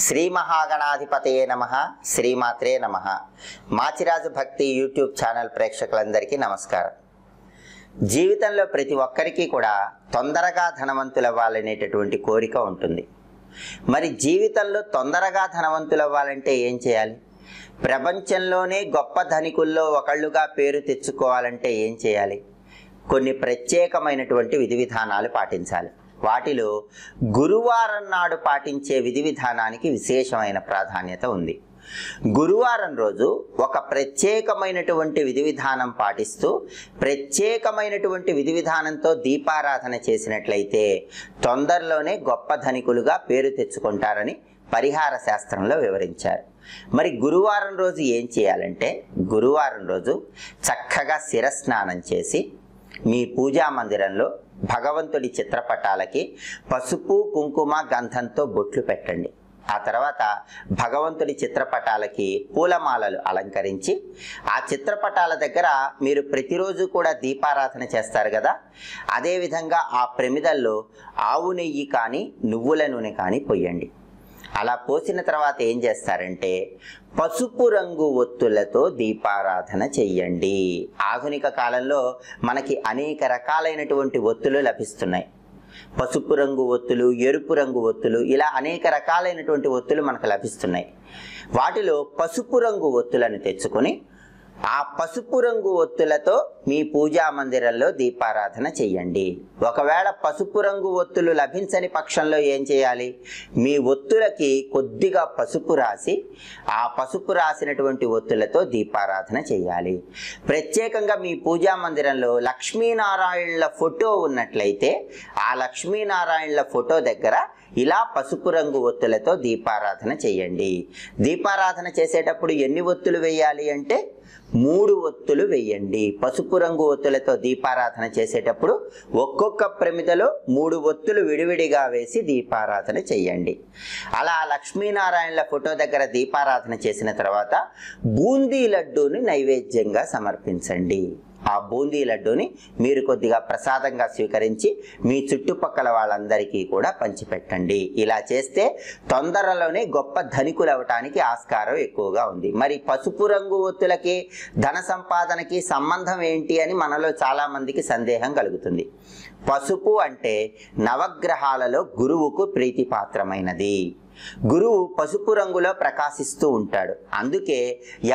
శ్రీ మహాగణాధిపతయే నమ శ్రీమాత్రే నమ. మాచిరాజు భక్తి యూట్యూబ్ ఛానల్ ప్రేక్షకులందరికీ నమస్కారం. జీవితంలో ప్రతి ఒక్కరికి కూడా తొందరగా ధనవంతులవ్వాలనేటటువంటి కోరిక ఉంటుంది. మరి జీవితంలో తొందరగా ధనవంతులవ్వాలంటే ఏం చేయాలి? ప్రపంచంలోనే గొప్ప ధనికుల్లో ఒకళ్ళుగా పేరు తెచ్చుకోవాలంటే ఏం చేయాలి? కొన్ని ప్రత్యేకమైనటువంటి విధి విధానాలు పాటించాలి. వాటిలో గురువారం నాడు పాటించే విధి విధానానికి విశేషమైన ప్రాధాన్యత ఉంది. గురువారం రోజు ఒక ప్రత్యేకమైనటువంటి విధి విధానం పాటిస్తూ ప్రత్యేకమైనటువంటి విధి విధానంతో దీపారాధన చేసినట్లయితే తొందరలోనే గొప్ప ధనికులుగా పేరు తెచ్చుకుంటారని పరిహార శాస్త్రంలో వివరించారు. మరి గురువారం రోజు ఏం చేయాలంటే గురువారం రోజు చక్కగా శిరస్నానం చేసి మీ పూజా మందిరంలో భగవంతుడి చిత్రపటాలకి పసుపు కుంకుమ గంధంతో బొట్లు పెట్టండి. ఆ తర్వాత భగవంతుడి చిత్రపటాలకి పూలమాలలు అలంకరించి ఆ చిత్రపటాల దగ్గర మీరు ప్రతిరోజు కూడా దీపారాధన చేస్తారు కదా? అదేవిధంగా ఆ ప్రమిదల్లో ఆవు నెయ్యి కానీ నువ్వుల నూనె కానీ పొయ్యండి అలా పోసిన తర్వాత ఏం చేస్తారంటే పసుపు రంగు ఒత్తులతో దీపారాధన చెయ్యండి. ఆధునిక కాలంలో మనకి అనేక రకాలైనటువంటి ఒత్తులు లభిస్తున్నాయి. పసుపు రంగు ఒత్తులు ఎరుపు రంగు ఒత్తులు ఇలా అనేక రకాలైనటువంటి ఒత్తులు మనకు లభిస్తున్నాయి. వాటిలో పసుపు రంగు ఒత్తులను తెచ్చుకొని ఆ పసుపు రంగు ఒత్తులతో మీ పూజా మందిరంలో దీపారాధన చెయ్యండి. ఒకవేళ పసుపు రంగు ఒత్తులు లభించని పక్షంలో ఏం చేయాలి? మీ ఒత్తులకి కొద్దిగా పసుపు రాసి ఆ పసుపు రాసినటువంటి ఒత్తులతో దీపారాధన చేయాలి ప్రత్యేకంగా మీ పూజా మందిరంలో లక్ష్మీనారాయణుల ఫోటో ఉన్నట్లయితే ఆ లక్ష్మీనారాయణుల ఫోటో దగ్గర ఇలా పసుపు రంగు ఒత్తులతో దీపారాధన చేయండి. దీపారాధన చేసేటప్పుడు ఎన్ని ఒత్తులు వేయాలి అంటే మూడు ఒత్తులు వేయండి. పసుపు రంగు ఒత్తులతో దీపారాధన చేసేటప్పుడు ఒక్కొక్క ప్రమిదలో మూడు ఒత్తులు విడివిడిగా వేసి దీపారాధన చేయండి. అలా లక్ష్మీనారాయణల ఫోటో దగ్గర దీపారాధన చేసిన తర్వాత బూందీ లడ్డూని నైవేద్యంగా సమర్పించండి. ఆ బూందీ లడ్డూని మీరు కొద్దిగా ప్రసాదంగా స్వీకరించి మీ చుట్టుపక్కల వాళ్ళందరికీ కూడా పంచిపెట్టండి. ఇలా చేస్తే తొందరలోనే గొప్ప ధనికులు అవటానికి ఆస్కారం ఎక్కువగా ఉంది. మరి పసుపు రంగు ఒత్తులకి ధన సంపాదనకి సంబంధం ఏంటి అని మనలో చాలా మందికి సందేహం కలుగుతుంది. పసుపు అంటే నవగ్రహాలలో గురువుకు ప్రీతిపాత్రమైనది. గురువు పసుపు రంగులో ప్రకాశిస్తూ ఉంటాడు. అందుకే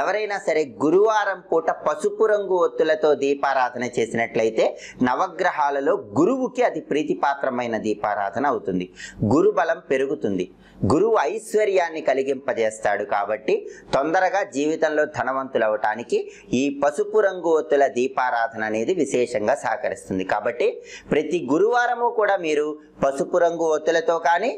ఎవరైనా సరే గురువారం పూట పసుపు రంగు ఒత్తులతో దీపారాధన చేసినట్లయితే నవగ్రహాలలో గురువుకి అది ప్రీతిపాత్రమైన దీపారాధన అవుతుంది. గురు బలం పెరుగుతుంది. గురువు ఐశ్వర్యాన్ని కలిగింపజేస్తాడు కాబట్టి తొందరగా జీవితంలో ధనవంతులు అవటానికి ఈ పసుపు రంగు ఒత్తుల దీపారాధన అనేది విశేషంగా సహకరిస్తుంది. కాబట్టి ప్రతి గురువారము కూడా మీరు పసుపు రంగు ఒత్తులతో కానీ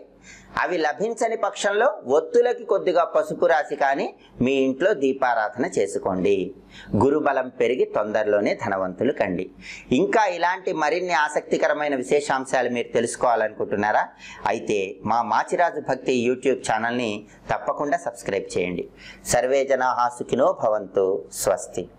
అవి లభించని పక్షంలో ఒత్తులకి కొద్దిగా పసుపు రాసి కానీ మీ ఇంట్లో దీపారాధన చేసుకోండి. గురుబలం పెరిగి తొందరలోనే ధనవంతులు కండి. ఇంకా ఇలాంటి మరిన్ని ఆసక్తికరమైన విశేషాంశాలు మీరు తెలుసుకోవాలనుకుంటున్నారా? అయితే మా మాచిరాజు భక్తి యూట్యూబ్ ఛానల్ని తప్పకుండా సబ్స్క్రైబ్ చేయండి. సర్వే జనా సుఖినో భవంతు. స్వస్తి.